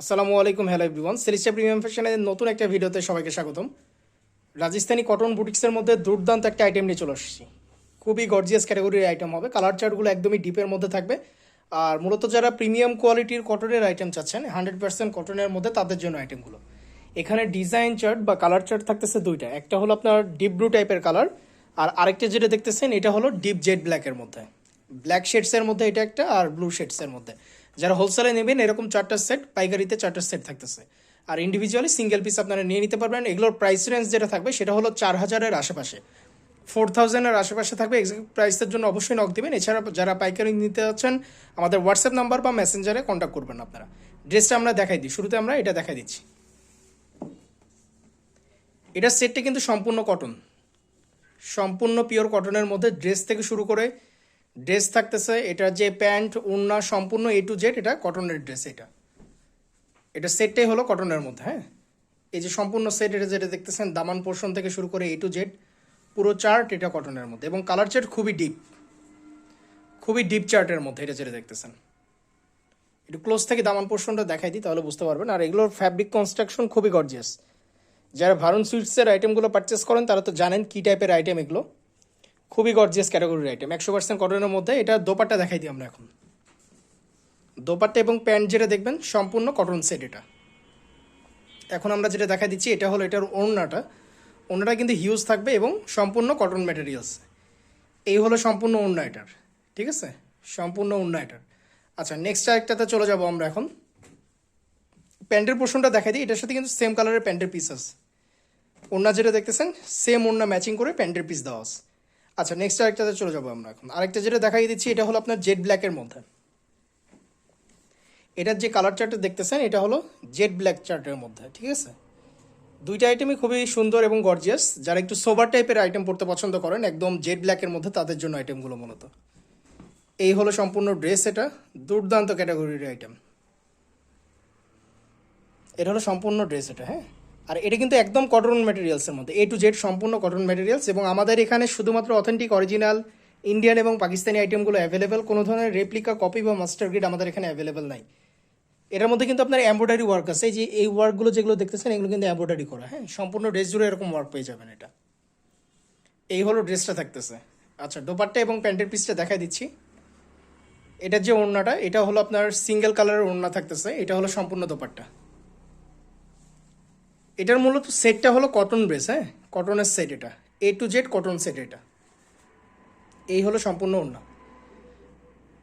আসসালামু আলাইকুম, hello everyone. সেলিস্টা premium ফ্যাশনের নতুন একটা ভিডিওতে সবাইকে স্বাগতম। রাজস্থানি কটন বুটিক্সের মধ্যে দুর্দান্ত একটা আইটেম নিয়ে চলে আসছি। খুবই গর্জিয়াস ক্যাটাগরির আইটেম হবে। কালার চার্টগুলো একদমই ডিপের মধ্যে থাকবে। আর মূলত যারা প্রিমিয়াম কোয়ালিটির কটনের আইটেম চাচ্ছেন হান্ড্রেড পার্সেন্ট কটনের মধ্যে তাদের জন্য আইটেমগুলো এখানে ডিজাইন চার্ট বা কালার চার্ট থাকতেছে দুইটা। একটা হলো আপনার ডিপ ব্লু টাইপের কালার আর আরেকটা যেটা দেখতেছেন, এটা হলো ডিপ জেড ব্ল্যাকের মধ্যে। ব্ল্যাক শেডসের মধ্যে এটা একটা, আর ব্লু শেডসের মধ্যে। যারা হোলসেলে নেবেন, এরকম চারটা সেট পাইকারিতে চারটা সেট থাকতেছে। আর ইন্ডিভিজুয়ালি সিঙ্গেল পিস আপনারা নিয়ে নিতে পারবেন। এগুলোর প্রাইস রেঞ্জ যেটা থাকবে, সেটা হলো চার হাজারের আশেপাশে। ফোর থাউজেন্ডের আশেপাশে থাকবে এক্সাক্ট প্রাইসের জন্য অবশ্যই নক দিবেন। এছাড়া যারা পাইকারি নিতে যাচ্ছেন, আমাদের হোয়াটসঅ্যাপ নাম্বার বা মেসেঞ্জারে কন্ট্যাক্ট করবেন আপনারা। ড্রেসটা আমরা দেখাই দিই। শুরুতে আমরা এটা দেখাই দিচ্ছি। এটার সেটটা কিন্তু সম্পূর্ণ কটন সম্পূর্ণ পিওর কটনের মধ্যে ড্রেস থেকে শুরু করে ড্রেস থাকতেছে এটা যে প্যান্ট ওড়না সম্পূর্ণ এ টু জেড এটা কটনের ড্রেস এটা। এটা সেটটাই হলো কটনের মধ্যে হ্যাঁ? এই যে সম্পূর্ণ সেট এটা যেটা দেখতেছেন, দামান পোর্শন থেকে শুরু করে এ টু জেড পুরো চার্ট এটা কটনের মধ্যে এবং কালার চার্ট খুবই ডিপ খুবই ডিপ চার্টের মধ্যে এটা যেটা দেখতেছেন। একটু ক্লোজ থেকে দামান পোর্শনটা দেখাই দিই, তাহলে বুঝতে পারবেন। আর এগুলোর ফ্যাব্রিক কনস্ট্রাকশন খুবই গর্জিয়াস যারা ভারুন সুইটসের আইটেমগুলো পারচেস করেন, তারা তো জানেন কী টাইপের আইটেম এগুলো। খুবই গর্জিয়াস ক্যাটাগরির আইটেম একশো পার্সেন্ট কটনের মধ্যে এটা দোপাট্টা দেখাই দিই আমরা এখন। দোপাট্টা এবং প্যান্ট যেটা দেখবেন, সম্পূর্ণ কটন সেট এটা। এখন আমরা যেটা দেখা দিচ্ছি, এটা হলো এটার ওড়নাটা। ওড়নাটা কিন্তু হিউজ থাকবে এবং সম্পূর্ণ কটন ম্যাটেরিয়ালস এই হলো সম্পূর্ণ ওড়না এটার, ঠিক আছে? সম্পূর্ণ ওড়না এটার। আচ্ছা নেক্সট আরেকটাতে চলে যাব আমরা এখন। প্যান্টের পোর্শনটা দেখা দিই, এটার সাথে কিন্তু সেম কালারের প্যান্টের পিস আছে ওড়না যেটা দেখতেছেন সেম ওড়না ম্যাচিং করে প্যান্টের পিস দেওয়া আছে। আচ্ছা নেক্সট আরেকটাতে চলে যাব আমরা এখন। আরেকটা যেটা দেখাই দিচ্ছি, এটা হলো আপনার জেড ব্ল্যাকের মধ্যে। এটার যে কালার চার্টটা দেখতেছেন, এটা হলো জেড ব্ল্যাক চার্টের মধ্যে, ঠিক আছে? দুইটা আইটেমই খুবই সুন্দর এবং গর্জিয়াস যারা একটু সোবার টাইপের আইটেম পড়তে পছন্দ করেন, একদম জেড ব্ল্যাকের মধ্যে তাদের জন্য আইটেমগুলো মূলত। এই হলো সম্পূর্ণ ড্রেস এটা, দুর্দান্ত ক্যাটাগরির আইটেম এটা হলো সম্পূর্ণ ড্রেস এটা হ্যাঁ? আর এটা কিন্তু একদম কটন ম্যাটেরিয়ালসের মধ্যে এ টু জেড সম্পূর্ণ কটন ম্যাটেরিয়ালস এবং আমাদের এখানে শুধুমাত্র অথেন্টিক অরিজিনাল ইন্ডিয়ান এবং পাকিস্তানি আইটেমগুলো অ্যাভেলেবেল কোনো ধরনের রেপ্লিকা কপি বা মাস্টার গ্রেড আমাদের এখানে অ্যাভেলেবেল নাই। এটার মধ্যে কিন্তু আপনার এমব্রয়ডারি ওয়ার্ক আছে যে এই ওয়ার্কগুলো যেগুলো দেখতেছেন, এগুলো কিন্তু এমব্রয়ডারি করা হ্যাঁ? সম্পূর্ণ ড্রেস জুড়ে এরকম ওয়ার্ক পেয়ে যাবেন এটা। এই হলো ড্রেসটা থাকতেছে। আচ্ছা দোপাট্টা এবং প্যান্টের পিসটা দেখাই দিচ্ছি। এটার যে ওড়নাটা, এটা হলো আপনার সিঙ্গেল কালারের ওড়না থাকতেছে, এটা হলো সম্পূর্ণ দোপাট্টা। এটার মূলত সেটটা হলো কটন বেস হ্যাঁ? কটনের সেট এটা। A to Z cotton set এটা। এই হলো সম্পূর্ণ ওড়না।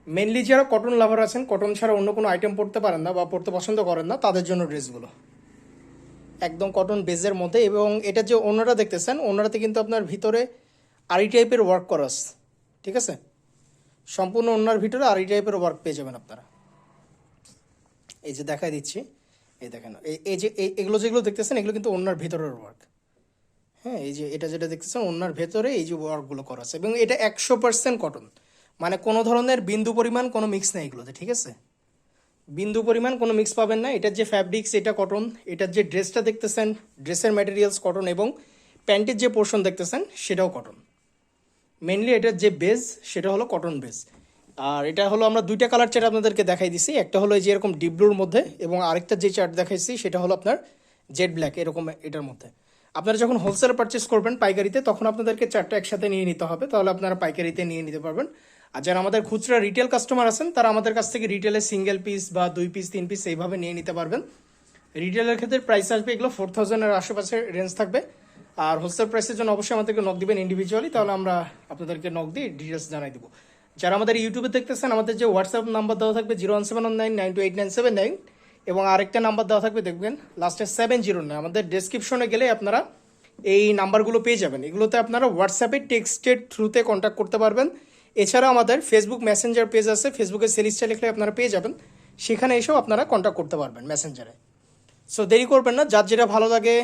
মেনলি যারা কটন লাভার আছেন কটন ছাড়া অন্য কোনো আইটেম পড়তে পারেন না বা পড়তে পছন্দ করেন না, তাদের জন্য ড্রেসগুলো একদম কটন বেজের মধ্যে এবং এটা যে ওনারা দেখতেছেন ওনারাতে কিন্তু আপনার ভিতরে আরি টাইপের ওয়ার্ক করা আছে। ঠিক আছে? সম্পূর্ণ ওনার ভিতরে আরি টাইপের ওয়ার্ক পেয়ে যাবেন আপনারা। এই যে দেখাই দিচ্ছি। এই দেখেন, এই যে এগুলো যেগুলো দেখতেছেন, এগুলো কিন্তু ওনার ভিতরের ওয়ার্ক হ্যাঁ এই যে, এটা যেটা দেখতেছেন ওনার ভেতরে এই যে ওয়ার্কগুলো করা আছে। এবং এটা একশো পার্সেন্ট কটন মানে কোনো ধরনের বিন্দু পরিমাণ কোনো মিক্স নেই এগুলোতে, ঠিক আছে? বিন্দু পরিমাণ কোনো মিক্স পাবেন না। এটার যে ফ্যাব্রিক্স এটা কটন এটার যে ড্রেসটা দেখতেছেন ড্রেসের ম্যাটেরিয়ালস কটন এবং প্যান্টের যে পোর্শন দেখতেছেন, সেটাও কটন মেনলি এটার যে বেজ সেটা হলো কটন বেজ আর এটা হলো আমরা দুইটা কালার চার্ট আপনাদেরকে দেখাই দিছি। একটা হলো এই যে এরকম ডিপ ব্লুর মধ্যে এবং আরেকটা যে চার্ট দেখাইছি সেটা হলো আপনার জেড ব্ল্যাক এরকম এটার মধ্যে। আপনারা যখন হোলসেল পারচেস করবেন পাইকারিতে, তখন আপনাদেরকে চারটা একসাথে নিয়ে নিতে হবে, তাহলে আপনারা পাইকারিতে নিয়ে নিতে পারবেন। আর যারা আমাদের খুচরা রিটেল কাস্টমার আছেন, তারা আমাদের কাছ থেকে রিটেলে সিঙ্গেল পিস বা দুই পিস তিন পিস এইভাবে নিয়ে নিতে পারবেন। রিটেলের ক্ষেত্রে প্রাইস আসবে এগুলো ফোর থাউজেন্ডের আশেপাশে রেঞ্জ থাকবে। আর হোলসেল প্রাইসের জন্য অবশ্যই আমাদেরকে নক দিবেন ইন্ডিভিজুয়ালি তাহলে আমরা আপনাদেরকে নক দিয়ে ডিটেলস জানাই দেবো। যারা আমাদের ইউটিউবে দেখতেছেন, আমাদের যে হোয়াটসঅ্যাপ নাম্বার দেওয়া থাকবে zero one seven nine nine two eight nine seven nine এবং আরেকটা নাম্বার দেওয়া থাকবে, দেখবেন লাস্টে সেভেন জিরো নাইন আমাদের ডেসক্রিপশনে গেলে আপনারা এই নাম্বারগুলো পেয়ে যাবেন। এগুলোতে আপনারা হোয়াটসঅ্যাপে টেক্সটের থ্রুতে কন্ট্যাক্ট করতে পারবেন। এছাড়া আমাদের ফেসবুক মেসেঞ্জার পেজ আছে। ফেসবুকে সেলিস্টা লিখলে আপনারা পেয়ে যাবেন। সেখানে এসেও আপনারা কন্ট্যাক্ট করতে পারবেন মেসেঞ্জারে সো দেরি করবেন না। যার যেটা ভালো লাগে,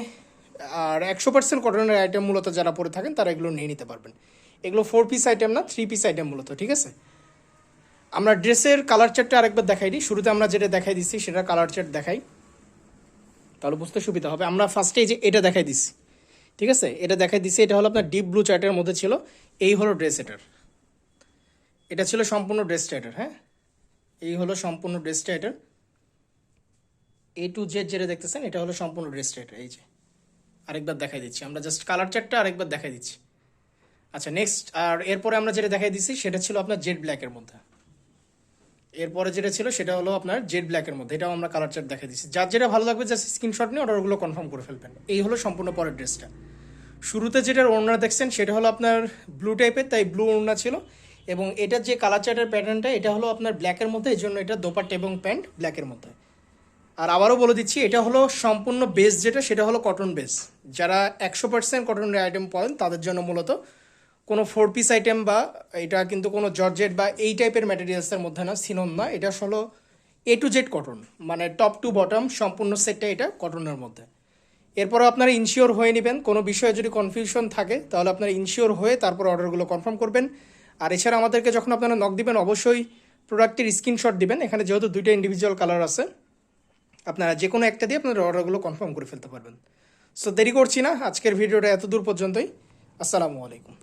আর একশো পার্সেন্ট কটনের আইটেম মূলত যারা পরে থাকেন, তারা এগুলো নিয়ে নিতে পারবেন। এগুলো ফোর পিস আইটেম না থ্রি পিস আইটেম মূলত, ঠিক আছে? আমরা ড্রেসের কালার চার্টটা আরেকবার দেখাই দিই। শুরুতে আমরা যেটা দেখাই দিচ্ছি, সেটা কালার চার্ট দেখাই। তাহলে বুঝতে সুবিধা হবে। আমরা ফার্স্টে যে এটা দেখাই দিচ্ছি, ঠিক আছে? এটা দেখাই দিচ্ছি, এটা হলো আপনার ডিপ ব্লু চার্টের মধ্যে ছিল। এই হলো ড্রেস এটার এটা ছিল সম্পূর্ণ ড্রেস এটার হ্যাঁ? এই হলো সম্পূর্ণ ড্রেস এটার এ টু জেড যেটা দেখতেছেন, এটা হলো সম্পূর্ণ ড্রেসটা এটা এই যে। আরেকবার দেখাই দিচ্ছি। আমরা জাস্ট কালার চারটা আরেকবার দেখাই দিচ্ছি। আচ্ছা নেক্সট আর এরপরে আমরা যেটা দেখাই দিচ্ছি, সেটা ছিল আপনার জেড ব্ল্যাকের মধ্যে। এরপরে যেটা ছিল, সেটা হলো আপনার জেড ব্ল্যাকের মধ্যে। এটাও আমরা কালার চার্ট দেখে দিচ্ছি। যার যেটা ভালো লাগবে জাস্ট স্ক্রিনশট নিয়ে অর্ডারগুলো কনফার্ম করে ফেলবেন। এই হলো সম্পূর্ণ পরের ড্রেসটা। শুরুতে যেটার ওড়না দেখছেন, সেটা হলো আপনার ব্লু টাইপের তাই ব্লু ওড়না ছিল। এবং এটার যে কালার চার্টের প্যাটার্নটা এটা হলো আপনার ব্ল্যাকের মধ্যে এই জন্য এটা দোপাট্টা এবং প্যান্ট ব্ল্যাকের মধ্যে। আর আবারও বলে দিচ্ছি, এটা হলো সম্পূর্ণ বেস যেটা, সেটা হলো কটন বেস যারা একশো পার্সেন্ট কটনের আইটেম পান তাদের জন্য মূলত কোনো ফোর পিস আইটেম বা এটা কিন্তু কোনো জর্জেট বা এই টাইপের ম্যাটেরিয়ালসের মধ্যে না সিনন না। এটা হলো এ টু জেড কটন মানে টপ টু বটম সম্পূর্ণ সেটটা এটা কটনের মধ্যে। এরপরও আপনারা ইনশিওর হয়ে নেবেন, কোনো বিষয়ে যদি কনফিউশন থাকে, তাহলে আপনারা ইনশিওর হয়ে তারপর অর্ডারগুলো কনফার্ম করবেন। আর এছাড়া আমাদেরকে যখন আপনারা নক দিবেন, অবশ্যই প্রোডাক্টের স্ক্রিনশট দিবেন। এখানে যেহেতু দুইটা ইন্ডিভিজুয়াল কালার আছে, আপনারা যে কোনো একটা দিয়ে আপনারা অর্ডারগুলো কনফার্ম করে ফেলতে পারবেন। সো দেরি করছি না, আজকের ভিডিওটা এত দূর পর্যন্তই। আসসালামু আলাইকুম।